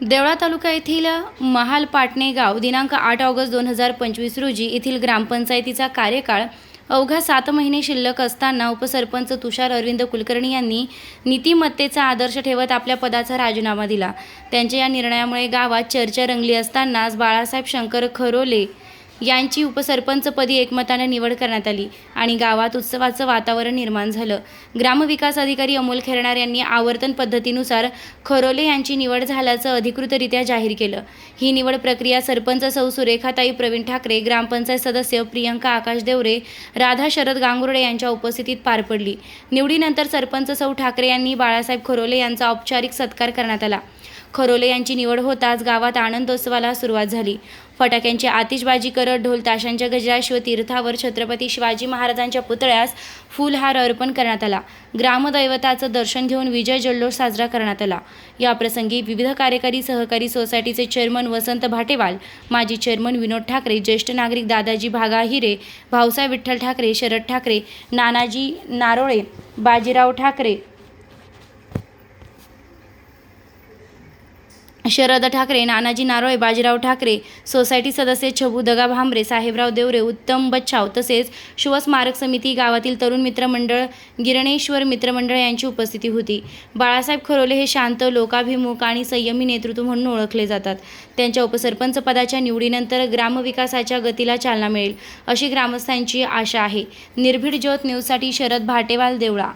देवळा तालुका येथील महाल पाटणे गाव दिनांक आठ ऑगस्ट दोन हजार पंचवीस रोजी येथील ग्रामपंचायतीचा कार्यकाळ अवघा सात महिने शिल्लक असताना उपसरपंच तुषार अरविंद कुलकर्णी यांनी नीतिमत्तेचा आदर्श ठेवत आपल्या पदाचा राजीनामा दिला. त्यांच्या या निर्णयामुळे गावात चर्चा रंगली असतानाच बाळासाहेब शंकर खरोले यांची उपसरपंचपदी एकमताने निवड करण्यात आली आणि गावात उत्सवाचं वातावरण निर्माण झालं. ग्रामविकास अधिकारी अमोल खेरणार यांनी आवर्तन पद्धतीनुसार खरोले यांची निवड झाल्याचं अधिकृतरित्या जाहीर केलं. ही निवड प्रक्रिया सरपंच सौ सुरेखाताई प्रवीण ठाकरे ग्रामपंचायत सदस्य प्रियंका आकाश देवरे राधा शरद गांगुर्डे यांच्या उपस्थितीत पार पडली. निवडीनंतर सरपंच सौ ठाकरे यांनी बाळासाहेब खरोले यांचा औपचारिक सत्कार करण्यात आला. खरोले यांची निवड होताच गावात आनंदोत्सवाला सुरुवात झाली. फटाक्यांची आतिषबाजी करत ढोल ताशांच्या गजराशिव तीर्थावर छत्रपती शिवाजी महाराजांच्या पुतळ्यास फुलहार अर्पण करण्यात आला. ग्रामदैवताचं दर्शन घेऊन विजय जल्लोष साजरा करण्यात आला. याप्रसंगी विविध कार्यकारी सहकारी सोसायटीचे चेअरमन वसंत भाटेवाल माजी चेअरमन विनोद ठाकरे ज्येष्ठ नागरिक दादाजी भागा हिरे भाऊसाहेब विठ्ठल ठाकरे शरद ठाकरे नानाजी नारोळे बाजीराव ठाकरे शरद ठाकरे नानाजी नारोळे बाजीराव ठाकरे सोसायटी सदस्य छबू दगा भांबरे साहेबराव देवरे उत्तम बच्छाव तसेच शिवस्मारक समिती गावातील तरुण मित्रमंडळ गिरणेश्वर मित्रमंडळ यांची उपस्थिती होती. बाळासाहेब खरोले हे शांत लोकाभिमुख आणि संयमी नेतृत्व म्हणून ओळखले जातात. त्यांच्या उपसरपंच पदाच्या निवडीनंतर ग्रामविकासाच्या गतीला चालना मिळेल अशी ग्रामस्थांची आशा आहे. निर्भीड ज्योत न्यूजसाठी शरद भाटेवाल देवळा.